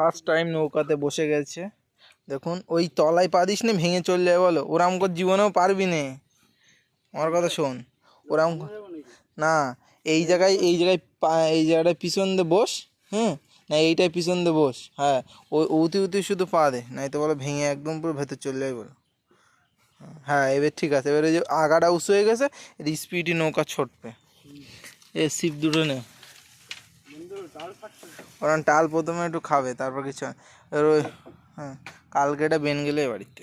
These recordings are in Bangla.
ফার্স্ট টাইম নৌকাতে বসে গেছে। দেখুন, ওই তলায় পা দিস নি, ভেঙে চলে যাবে বলো। ওরাম কর জীবনেও পারবি নে। আমার কথা শোন, ওরাম না, এই জায়গায় এই জায়গায় এই জায়গাটায় পিছন দিয়ে বস, হুম? না এইটাই পিছন দিয়ে বস হ্যাঁ। ওই উতি উতি শুধু পা দে নাই তো বলো ভেঙে একদম পুরো ভেতর চলে যাবে বলো। হ্যাঁ এবার ঠিক আছে, এবারে যে আগাটা উঁচু হয়ে গেছে স্পিডই নৌকা ছটবে। এ সিপ দুটো নে। ওরকম টাল প্রথমে একটু খাবে, তারপর কিছু হয়। কালকে এটা বেন গেলে বাড়িতে।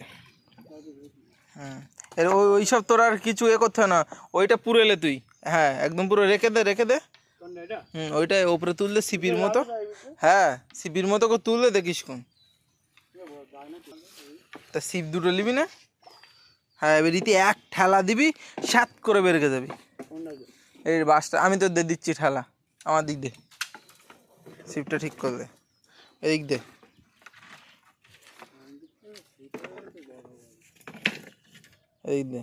হ্যাঁ এর ওই ওই সব তোর আর কিছু এ করতে না, ওইটা পুরো এলে তুই। হ্যাঁ একদম পুরো রেখে দে রেখে দে। হুম ওইটা ওপরে তুললে সিপির মতো। হ্যাঁ সিপির মতো করে তুললে দেখিস কোন। তা সিপ দুটো নিবি না? হ্যাঁ এবার রীতি এক ঠেলা দিবি, সাত করে বেরকে যাবি এই বাসটা আমি তো দিচ্ছি ঠেলা, আমার দিক দে সিপটা ঠিক করে দে। এদিক দে। এদিক দে।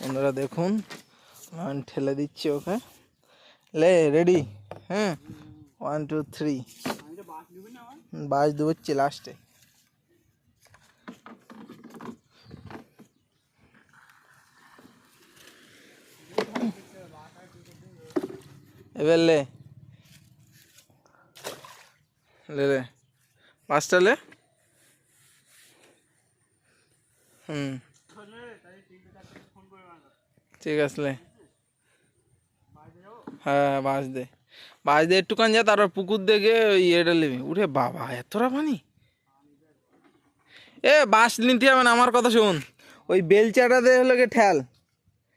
বন্ধুরা দেখুন আমি ঠেলে দিচ্ছি ওকে। লে রেডি হ্যাঁ? ওয়ান টু থ্রি বাস ডুবোচ্ছি লাস্টে এবার লে। লে লে। পাঁচটা লে। হুম। ঠিক আছে লে। হ্যাঁ বাঁশ দে। বাঁশ দিয়ে একটুখান যা, তারপর পুকুর দেখে ইয়েটা নেবে। উঠে বাবা, এতটা পানি? এ, বাঁশ নিতে হবে না, আমার কথা শোন। ওই বেলচাটা দে হলো ঠেল।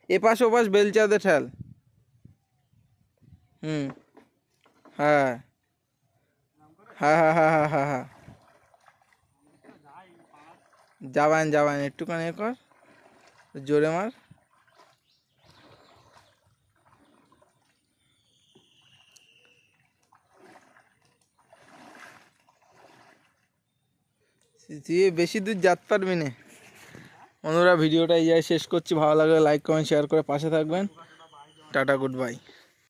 এপাশ ওপাশ বেলচা দে ঠেল। হুম। হ্যাঁ। হ্যাঁ হ্যাঁ হ্যাঁ হ্যাঁ হ্যাঁ হ্যাঁ। যাবান যাবান, একটুখানি কর। জোরে মার। তুই বেশি দূর যাত পারবি না। বন্ধুরা, ভিডিওটা এই শেষ করছি। ভালো লাগলে লাইক কমেন্ট শেয়ার করে পাশে থাকবেন। Tata good bye